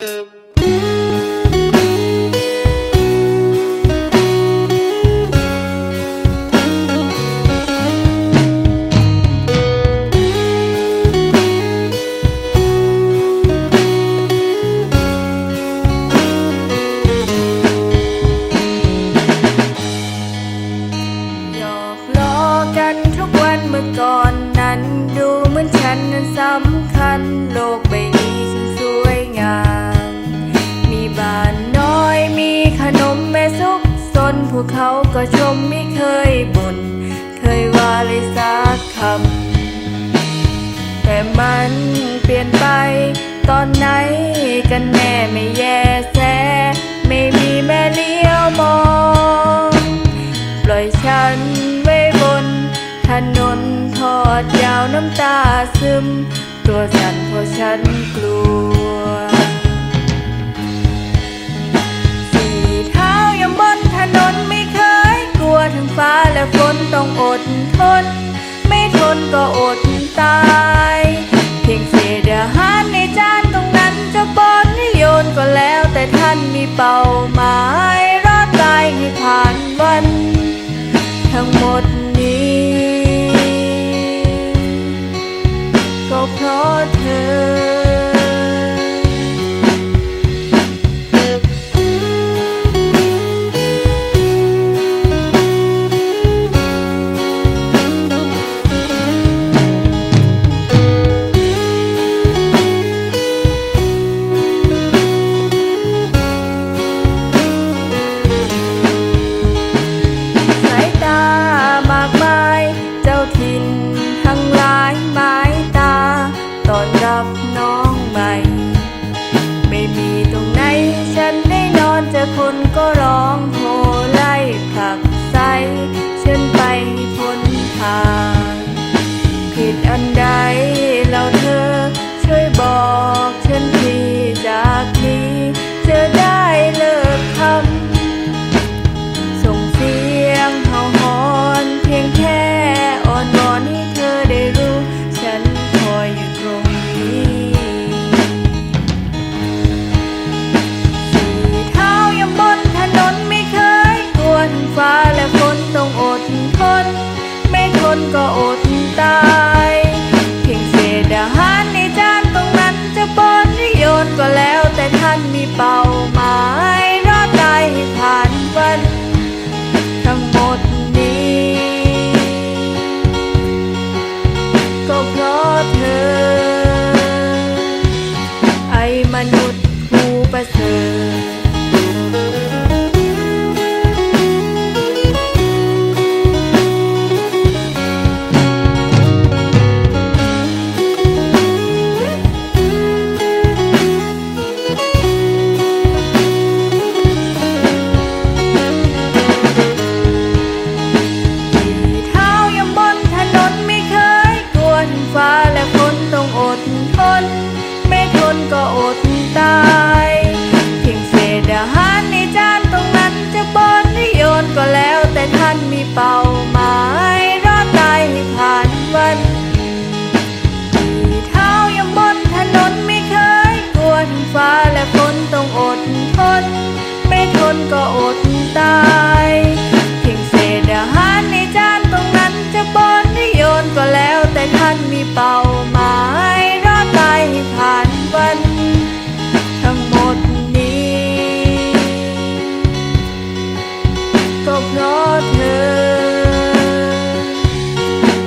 หยอกล้อกันทุกวันเมื่อก่อนนั้น ดูเหมือนฉันนั้นสำคัญโลกใบ ไม่แย่แสไม่มีแม่เลี้ยวมอง ปล่อยฉันไว้บน ถนนทอดยาวน้ำตาซึม ตัวสั่นเพราะฉันกลัว สีเท้ายังบนถนนไม่เคยกลัวทั้งฟ้าและฝนต้องอดทน ไม่ทนก็อด God. there. คนก็ร้องโหไล่ผลักไสเช่นไปพ้นทางผิดอันใด นก็อดตายเพียงเศษอาหารในจานตรงนั้นจะบนหรือโยนก็แล้วแต่ท่านมีเป้าหมายรอดตายให้ผ่านวัน ทั้งหมดนี้ ก็เพราะเธอ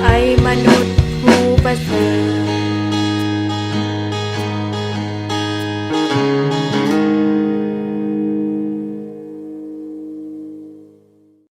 ไอ้มนุษย์ผู้ประเสริฐ